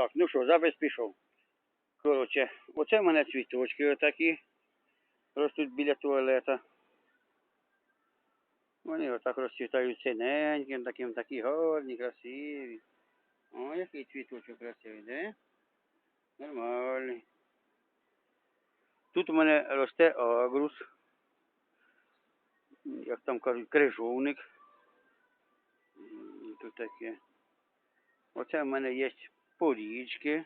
Так, ну що, запис пішов. Коротше, оце в мене цвіточки отакі. Ростуть біля туалета. Вони отак розцвітають синеньким, таким такі гарні, красиві. О, який цвіточок красивий, де? Нормальний. Тут у мене росте агрус. Як там кажуть, крижовник. Тут таке. Оце в мене є порічки.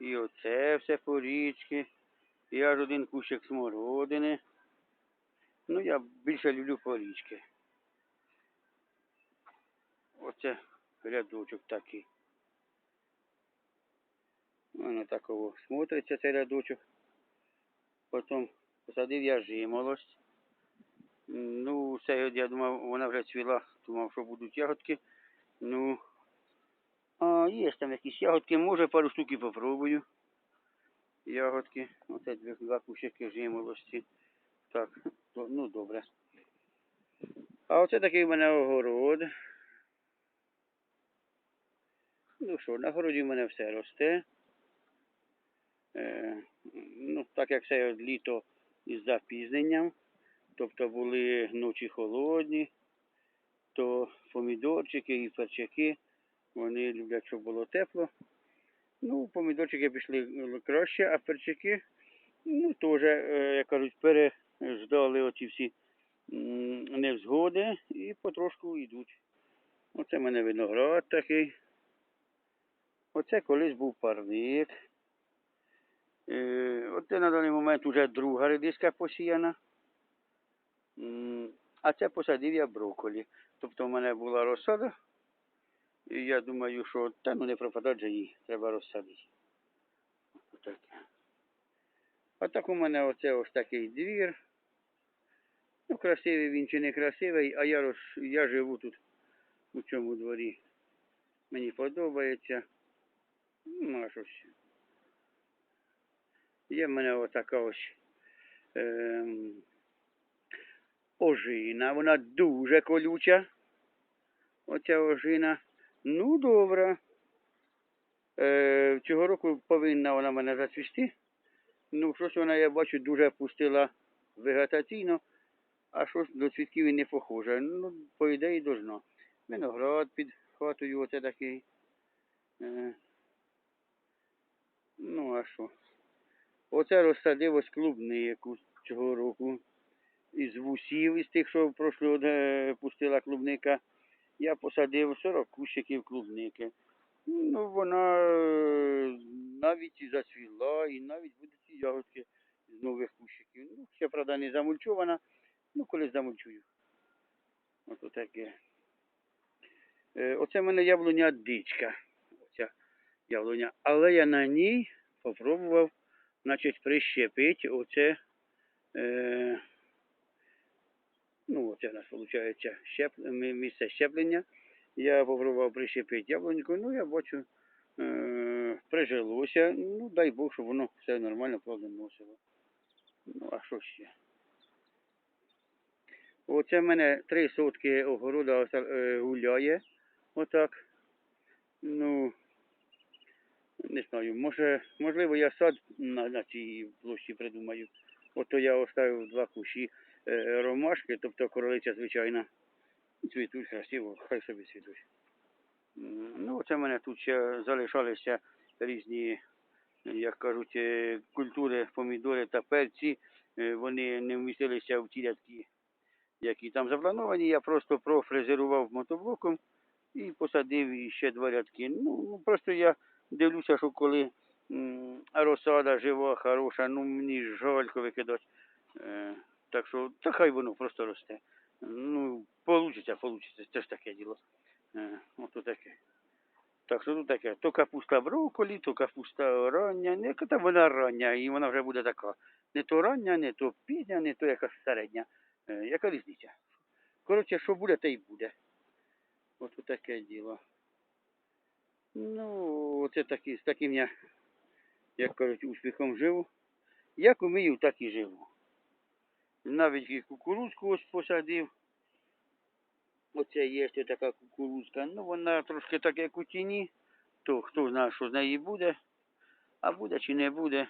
І оце все порічки. І аж один кущик смородини. Ну, я більше люблю порічки. Оце рядочок такий. Воно такого смотриться цей рядочок. Потім посадив я жимолость. Ну, це я думав, вона вже цвіла, думав, що будуть ягодки. Ну, а є там якісь ягодки, може пару штук і попробую. Ягодки. Оце дві два кущики жимолості. Так, ну добре. А оце такий в мене огород. Ну що, на городі в мене все росте. Е, ну, так як це літо із запізненням, тобто були ночі холодні, то помідорчики і перчаки, вони люблять, щоб було тепло. Ну, помідорчики пішли краще, а перчаки, ну, теж, е, як кажуть, переждали оці всі невзгоди і потрошку йдуть. Оце в мене виноград такий. Оце колись був парник. Е, Оце на даний момент вже друга редиска посіяна. А це посадив я брокколі. Тобто в мене була розсада. І я думаю, що та ну не пропадать же їй, треба розсадити. Отаке. А так у мене оце ось такий двір. Ну, красивий він чи не красивий, а я, роз... я живу тут у цьому дворі. Мені подобається. Ну, а що ще? Є в мене отака ось ем, ожина. Вона дуже колюча. Оця ожина. Ну, добре. Е, цього року повинна вона мене зацвісти. Ну, щось вона, я бачу, дуже пустила вегетаційно, а щось до цвітків не похоже. Ну, по ідеї, должно. Виноград під хатою оце такий. Е, ну, а що? Оце розсадив ось клубнику цього року. Із вусів, із тих, що прошлого е, пустила клубника, я посадив 40 кущиків клубники. Ну, вона е, навіть і зацвіла, і навіть будуть ці ягодки з нових кущиків. Ну, ще, правда, не замульчована, ну, колись замульчую. Ото таке. Е, Оце в мене яблуня дичка. Оця яблуня. Але я на ній попробував значить, прищепить оце, е, оце у нас виходить щеп, місце щеплення. Я попробував прищепити яблуньку, ну, я бачу, е, прижилося. Ну, дай Бог, щоб воно все нормально плодоносило. Ну, а що ще? Оце в мене три сотки огорода е, гуляє. Отак. Ну, не знаю, може, можливо, я сад на, на цій площі придумаю. Ото я оставив два кущі е, ромашки, тобто королиця звичайна. Цвітуть красиво, хай собі цвітуть. Ну, це в мене тут ще залишалися різні, як кажуть, е, культури, помідори та перці. Е, Вони не вмістилися в ті рядки, які там заплановані. Я просто профрезерував мотоблоком і посадив іще два рядки. Ну, просто я дивлюся, що коли розсада жива, хороша, ну мені жалько викидати. Е, так що, та хай воно просто росте. Ну, получиться, получиться, це ж таке діло. Е, ото таке. Так що тут таке, то капуста брокколі, то капуста рання, не та вона рання, і вона вже буде така. Не то рання, не то пізня, не то якась середня. Е, яка різниця? Коротше, що буде, те й буде. Ото таке діло. Ну, оце такі, з таким я, як кажуть, успіхом живу. Як умію, так і живу. Навіть і кукурудзку ось посадив. Оце є ще така кукурузка. Ну, вона трошки так, як у тіні, то хто знає, що з неї буде. А буде чи не буде.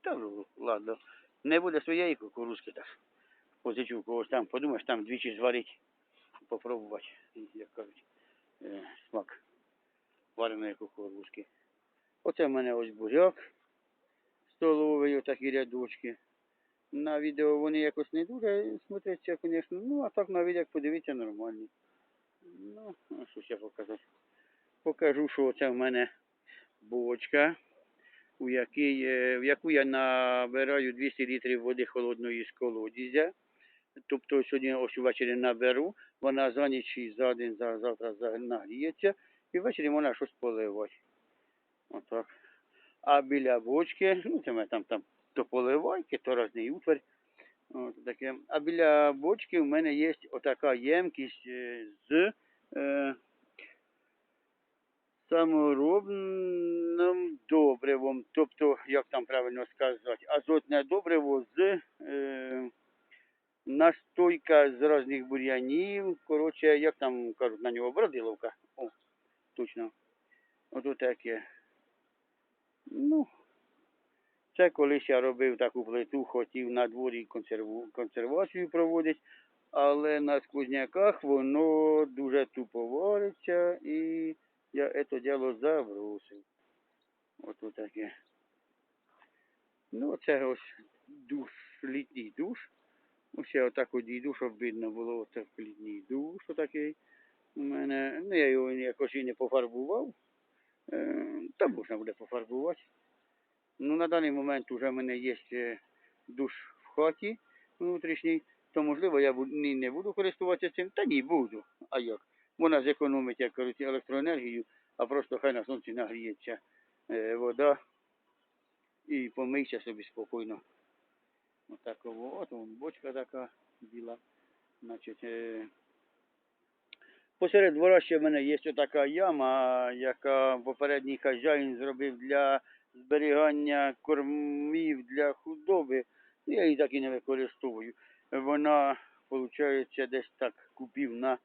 Та ладно. Не буде своєї кукурузки, так. Позичу когось там, подумаєш, там двічі зварить. Попробувати, як кажуть, е, смак вареної кукурузки. Оце в мене ось буряк столовий, отакі рядочки. На відео вони якось не дуже смотряться, звісно. Ну, а так на відео подивіться нормальні. Ну, що ще показати? Покажу, що це в мене бочка, у якій, е, в яку я набираю 200 літрів води холодної з колодязя. Тобто сьогодні ось увечері наберу, вона за ніч і за день, за завтра за- нагріється, і ввечері можна щось поливати. Отак. А біля бочки, ну це там, там то поливайки, то різний утварь. От таке. А біля бочки в мене є отака ємкість е, з е, саморобним добривом. Тобто, як там правильно сказати, азотне добриво з е, настойка з різних бур'янів. Коротше, як там кажуть на нього, бродиловка. О, точно. Ото таке. Ну, це колись я робив таку плиту, хотів на дворі консерву, консервацію проводити, але на сквозняках воно дуже тупо вариться і я це діло забросив. Ото таке. Ну, це ось душ, літній душ. Ну, ще отак одійду, щоб видно було отак літній душ отакий. У мене, ну я його якось і не пофарбував. Е, та можна буде пофарбувати. Ну, на даний момент вже в мене є душ в хаті внутрішній, то можливо я не буду користуватися цим, та ні, буду. А як? Вона зекономить, як кажуть, електроенергію, а просто хай на сонці нагріється е, вода і помийся собі спокійно. Отаково, от вон бочка така біла. Значить, е, посеред двора ще в мене є така яма, яка попередній хазяїн зробив для зберігання кормів для худоби. Я її так і не використовую. Вона, виходить, десь так купів на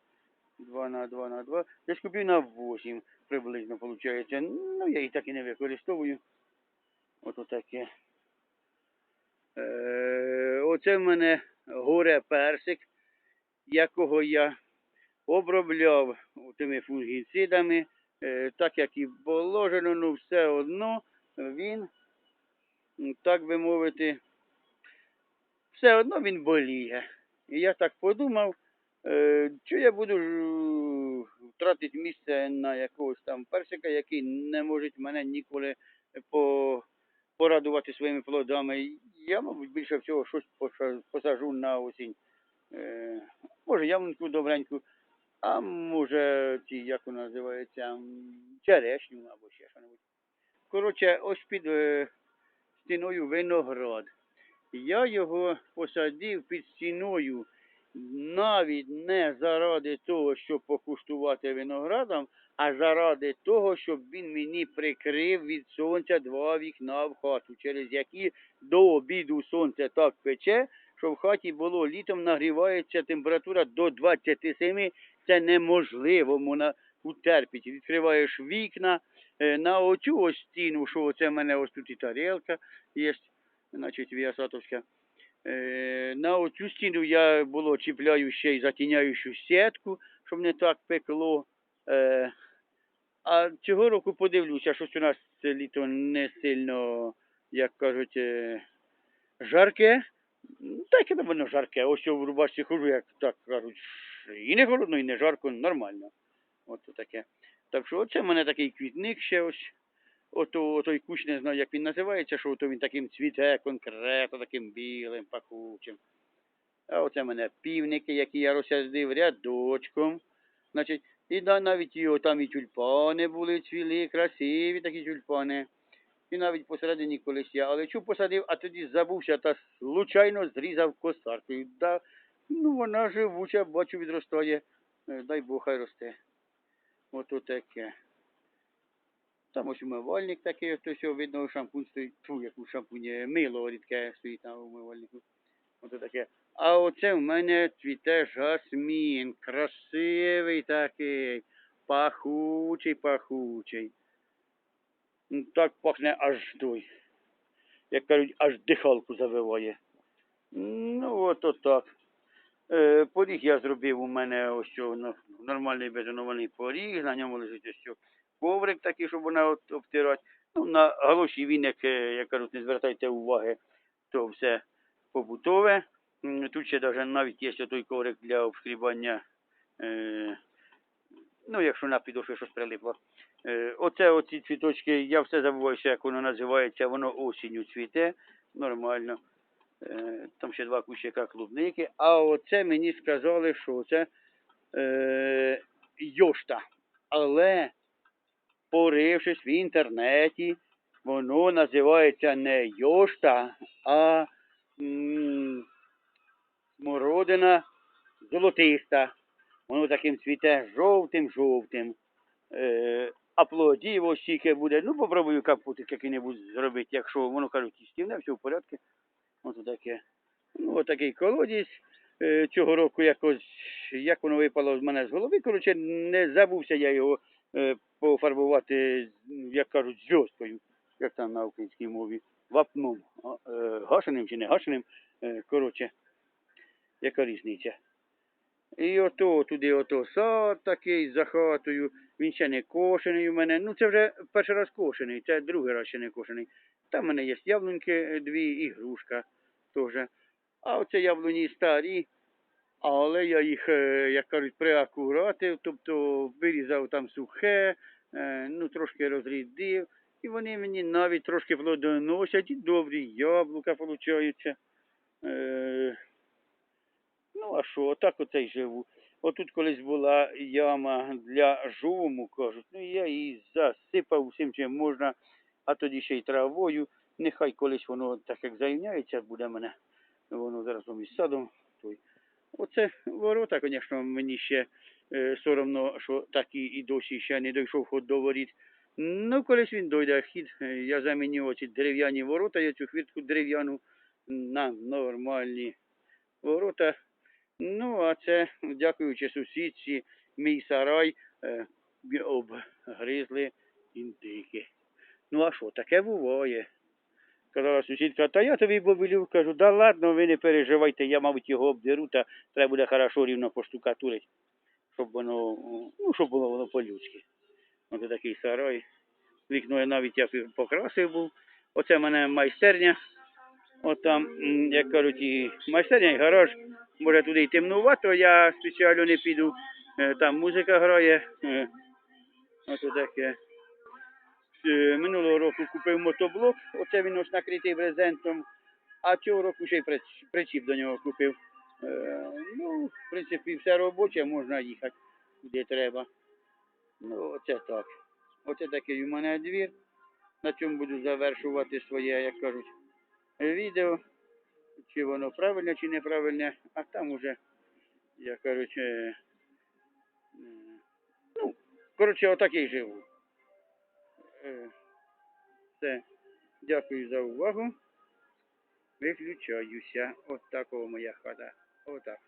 2 на 2 на 2, десь купів на 8 приблизно, виходить. Ну, я її так і не використовую. Ото таке. Е, оце в мене горе персик, якого я обробляв тими фунгіцидами, е, так як і положено, ну все одно він, так би мовити, все одно він боліє. І я так подумав, е, що я буду е, місце на якогось там персика, який не може мене ніколи по, порадувати своїми плодами. Я, мабуть, більше всього щось посажу на осінь. Е, може, ямоньку добреньку, а може, ці, як вона називається, черешню або ще що-небудь. Коротше, ось під е, стіною виноград. Я його посадив під стіною навіть не заради того, щоб покуштувати виноградом, а заради того, щоб він мені прикрив від сонця два вікна в хату, через які до обіду сонце так пече, що в хаті було літом нагрівається температура до 27, це неможливо можна утерпіти. Відкриваєш вікна, е, на оцю ось стіну, що оце в мене ось тут і тарілка є, значить, Віасатовська. Е, на оцю стіну я було чіпляю ще й затіняючу сітку, щоб не так пекло. Е, а цього року подивлюся, щось у нас це літо не сильно, як кажуть, жарке. М, Та яке там воно жарке, ось я в рубашці хожу, як так кажуть, і не холодно, і не жарко, нормально. От таке. Так що оце в мене такий квітник ще ось. Ото той кущ не знаю, як він називається, що ото він таким цвіте конкретно, таким білим, пахучим. А оце в мене півники, які я розсадив рядочком. Значить, і навіть і там і тюльпани були, цвіли, красиві такі тюльпани. І навіть посередині колись я алечу посадив, а тоді забувся та случайно зрізав косаркою. Да, ну вона живуча, бачу, відростає. Е, Дай Бог хай росте. Ото таке. Там ось умивальник такий, то все видно, шампунь стоїть, тьфу, як у шампуні, мило рідке стоїть на умивальнику. Ото таке. А оце в мене цвіте жасмін. Красивий такий. Пахучий, пахучий. Ну, Так пахне аж той. Як кажуть, аж дихалку завиває. Ну, от отак. Е, поріг я зробив у мене ось ну, нормальний бетонований поріг, на ньому лежить ось коврик такий, щоб вона обтирати. Ну, на галоші віник, е, як кажуть, не звертайте уваги, то все побутове. Тут ще навіть є той коврик для обшкрібання, е, ну, якщо на підошві щось прилипло. Е, оце оці цвіточки, я все забуваюся, як воно називається, воно осінню цвіте, нормально. Е, там ще два кущика клубники. А оце мені сказали, що це е, йошта. Але, порившись в інтернеті, воно називається не йошта, а м, смородина золотиста. Воно таким цвіте жовтим-жовтим. Е, а плодів ось тільки буде. Ну, попробую капутик який-небудь зробити, якщо воно кажуть, істівне, все в порядку. Ось таке. Ну, отакий колодязь. Е, Цього року якось, як воно випало з мене з голови, коротше, не забувся я його е, пофарбувати, як кажуть, зв'язкою, як там на українській мові, вапном, е, гашеним чи не гашеним, коротше, яка різниця. І ото туди ото сад такий за хатою, він ще не кошений у мене. Ну це вже перший раз кошений, це другий раз ще не кошений. Там в мене є яблуньки дві і грушка теж. А оце яблуні старі, але я їх, е, як кажуть, приакуратив, тобто вирізав там сухе, е, ну трошки розрідив. І вони мені навіть трошки плодоносять, і добрі яблука получаються. Е, Ну, а що, отак оце й живу. Отут колись була яма для жому, кажуть. Ну, я її засипав усім, чим можна, а тоді ще й травою. Нехай колись воно так як зайняється, буде мене. Воно зараз із садом. Той. Оце ворота, звісно, мені ще е, соромно, що так і, і досі ще не дійшов ход до воріт. Ну, колись він дойде хід, е, я заміню оці дерев'яні ворота, я цю хвіртку дерев'яну на нормальні ворота. Ну, а це, дякуючи сусідці, мій сарай е, обгризли індики. Ну, а що, таке буває. Казала сусідка, та я тобі повелів, кажу, да ладно, ви не переживайте, я, мабуть, його обдеру, та треба буде хорошо рівно поштукатурити, щоб воно, ну, щоб було воно по-людськи. Оце такий сарай. Вікно я навіть я пі- покрасив був. Оце в мене майстерня. От там, як кажуть, і майстерня, і гараж. Може туди й темнувато, я спеціально не піду. Е, Там музика грає. Е, Ось таке. Е, Минулого року купив мотоблок, оце він ось накритий брезентом, а цього року ще й причіп до нього купив. Ну, в принципі, все робоче, можна їхати куди треба. Ну, оце так. Оце такий у мене двір. На цьому буду завершувати своє, як кажуть, відео. Чи воно правильне, чи неправильне, а там уже, як кажуть, е, ну, коротше, отакий живу. Е, Все. Дякую за увагу. Виключаюся. От такого моя хата. Отак.